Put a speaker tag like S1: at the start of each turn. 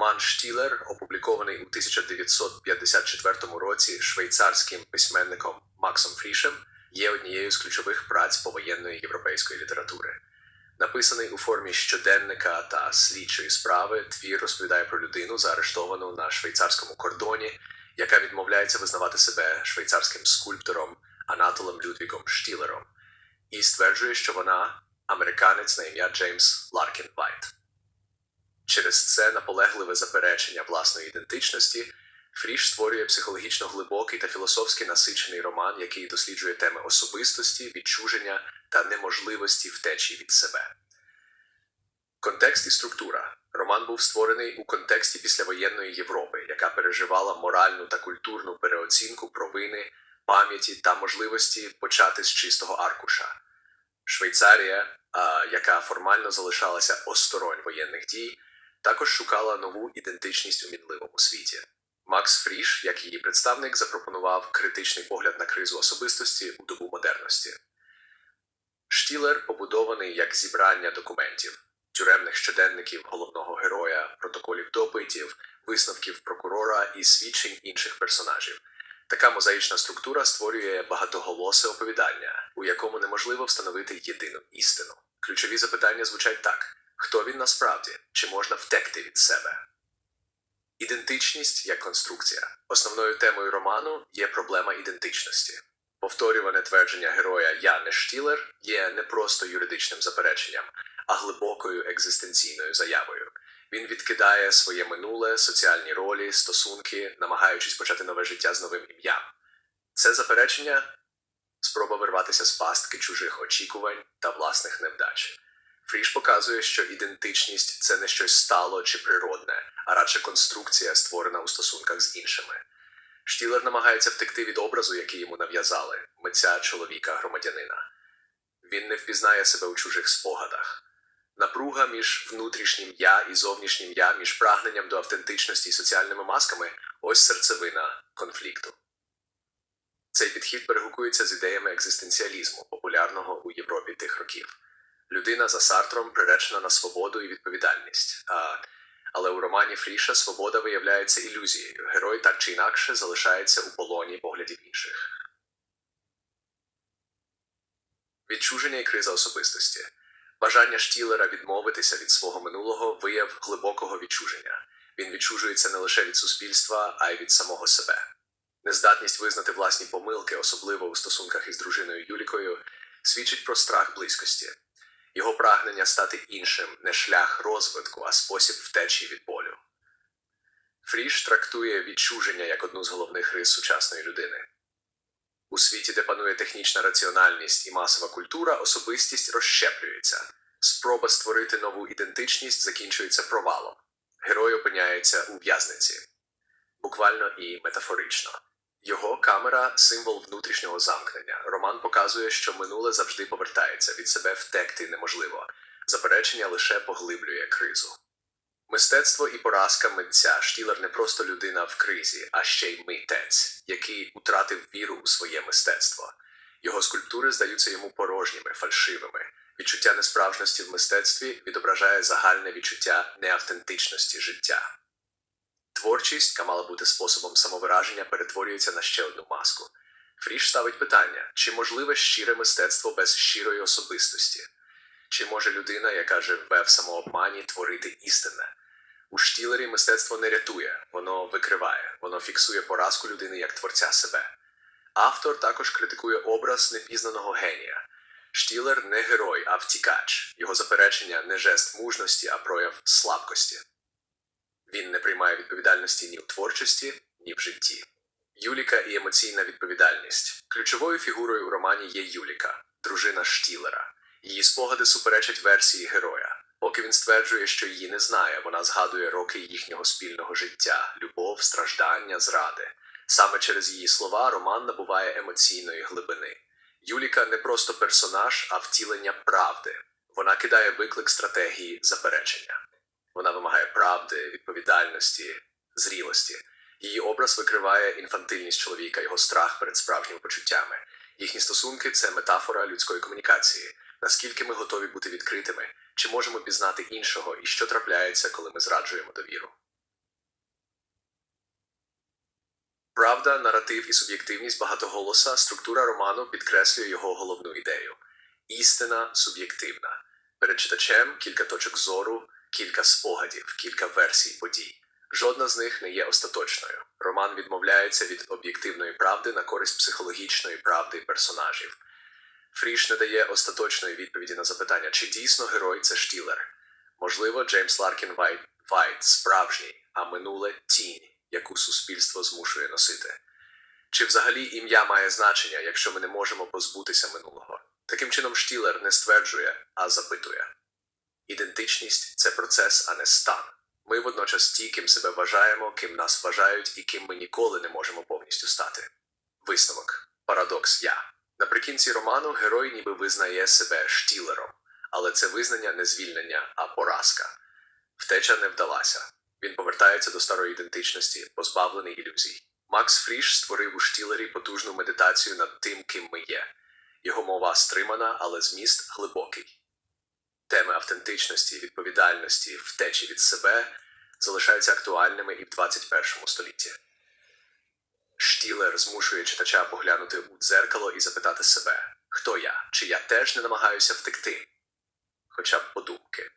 S1: Роман Штілер, опублікований у 1954 році швейцарським письменником Максом Фрішем, є однією з ключових праць повоєнної європейської літератури. Написаний у формі щоденника та слідчої справи, твір розповідає про людину, заарештовану на швейцарському кордоні, яка відмовляється визнавати себе швейцарським скульптором Анатолем Людвігом Штілером, і стверджує, що вона американець на ім'я Джеймс Ларкін Вайт. Через це наполегливе заперечення власної ідентичності Фріш створює психологічно глибокий та філософськи насичений роман, який досліджує теми особистості, відчуження та неможливості втечі від себе. Контекст і структура. Роман був створений у контексті післявоєнної Європи, яка переживала моральну та культурну переоцінку провини, пам'яті та можливості почати з чистого аркуша. Швейцарія, яка формально залишалася осторонь воєнних дій, також шукала нову ідентичність у мінливому світі. Макс Фріш, як її представник, запропонував критичний погляд на кризу особистості у добу модерності. Штілер побудований як зібрання документів, тюремних щоденників головного героя, протоколів допитів, висновків прокурора і свідчень інших персонажів. Така мозаїчна структура створює багатоголосе оповідання, у якому неможливо встановити єдину істину. Ключові запитання звучать так: хто він насправді, чи можна втекти від себе? Ідентичність як конструкція. Основною темою роману є проблема ідентичності. Повторюване твердження героя Я не Штілер є не просто юридичним запереченням, а глибокою екзистенційною заявою. Він відкидає своє минуле, соціальні ролі, стосунки, намагаючись почати нове життя з новим ім'ям. Це заперечення спроба вирватися з пастки чужих очікувань та власних невдач. Фріш показує, що ідентичність це не щось стало чи природне, а радше конструкція, створена у стосунках з іншими. Штілер намагається втекти від образу, який йому нав'язали митця чоловіка громадянина. Він не впізнає себе у чужих спогадах. Напруга між внутрішнім я і зовнішнім я, між прагненням до автентичності і соціальними масками ось серцевина конфлікту. Цей підхід перегукується з ідеями екзистенціалізму, популярного у Європі тих років. Людина за Сартром приречена на свободу і відповідальність. А, але у романі Фріша свобода виявляється ілюзією. Герой так чи інакше залишається у полоні поглядів інших. Відчуження і криза особистості. Бажання Штілера відмовитися від свого минулого вияв глибокого відчуження. Він відчужується не лише від суспільства, а й від самого себе. Нездатність визнати власні помилки, особливо у стосунках із дружиною Юлікою, свідчить про страх близькості. Його прагнення стати іншим не шлях розвитку, а спосіб втечі від болю. Фріш трактує відчуження як одну з головних рис сучасної людини. У світі, де панує технічна раціональність і масова культура, особистість розщеплюється. Спроба створити нову ідентичність закінчується провалом. Герой опиняється у в'язниці, буквально і метафорично. Його камера символ внутрішнього замкнення. Роман показує, що минуле завжди повертається, від себе втекти неможливо. Заперечення лише поглиблює кризу. Мистецтво і поразка митця Штілер не просто людина в кризі, а ще й митець, який утратив віру у своє мистецтво. Його скульптури здаються йому порожніми, фальшивими. Відчуття несправжності в мистецтві відображає загальне відчуття неавтентичності життя. Творчість, яка мала бути способом самовираження, перетворюється на ще одну маску. Фріш ставить питання: чи можливе щире мистецтво без щирої особистості? Чи може людина, яка живе в самообмані, творити істинне? У штілері мистецтво не рятує, воно викриває, воно фіксує поразку людини як творця себе. Автор також критикує образ непізнаного генія. Штілер не герой, а втікач. Його заперечення не жест мужності, а прояв слабкості. Він не приймає відповідальності ні в творчості, ні в житті. Юліка і емоційна відповідальність. Ключовою фігурою у романі є Юліка, дружина Штілера. Її спогади суперечать версії героя. Поки він стверджує, що її не знає, вона згадує роки їхнього спільного життя, любов, страждання, зради. Саме через її слова роман набуває емоційної глибини. Юліка не просто персонаж, а втілення правди. Вона кидає виклик стратегії заперечення. Вона вимагає правди, відповідальності, зрілості. Її образ викриває інфантильність чоловіка, його страх перед справжніми почуттями. Їхні стосунки це метафора людської комунікації. Наскільки ми готові бути відкритими, чи можемо пізнати іншого і що трапляється, коли ми зраджуємо довіру? Правда, наратив і суб'єктивність багатоголоса, структура роману підкреслює його головну ідею. Істина суб'єктивна. Перед читачем кілька точок зору, кілька спогадів, кілька версій подій. Жодна з них не є остаточною. Роман відмовляється від об'єктивної правди на користь психологічної правди персонажів. Фріш не дає остаточної відповіді на запитання, чи дійсно герой це Штілер. Можливо, Джеймс Ларкін Вайт, Вайт справжній, а минуле тінь, яку суспільство змушує носити. Чи взагалі ім'я має значення, якщо ми не можемо позбутися минулого? Таким чином, Штілер не стверджує, а запитує. Ідентичність це процес, а не стан. Ми водночас ті, ким себе вважаємо, ким нас вважають і ким ми ніколи не можемо повністю стати. Висновок. Парадокс я. Наприкінці роману герой ніби визнає себе штілером, але це визнання не звільнення, а поразка. Втеча не вдалася. Він повертається до старої ідентичності, позбавлений ілюзій. Макс Фріш створив у штілері потужну медитацію над тим, ким ми є. Його мова стримана, але зміст глибокий. Теми автентичності, відповідальності, втечі від себе залишаються актуальними і в 21 столітті. Штілер змушує читача поглянути у дзеркало і запитати себе, хто я, чи я теж не намагаюся втекти, хоча б подумки.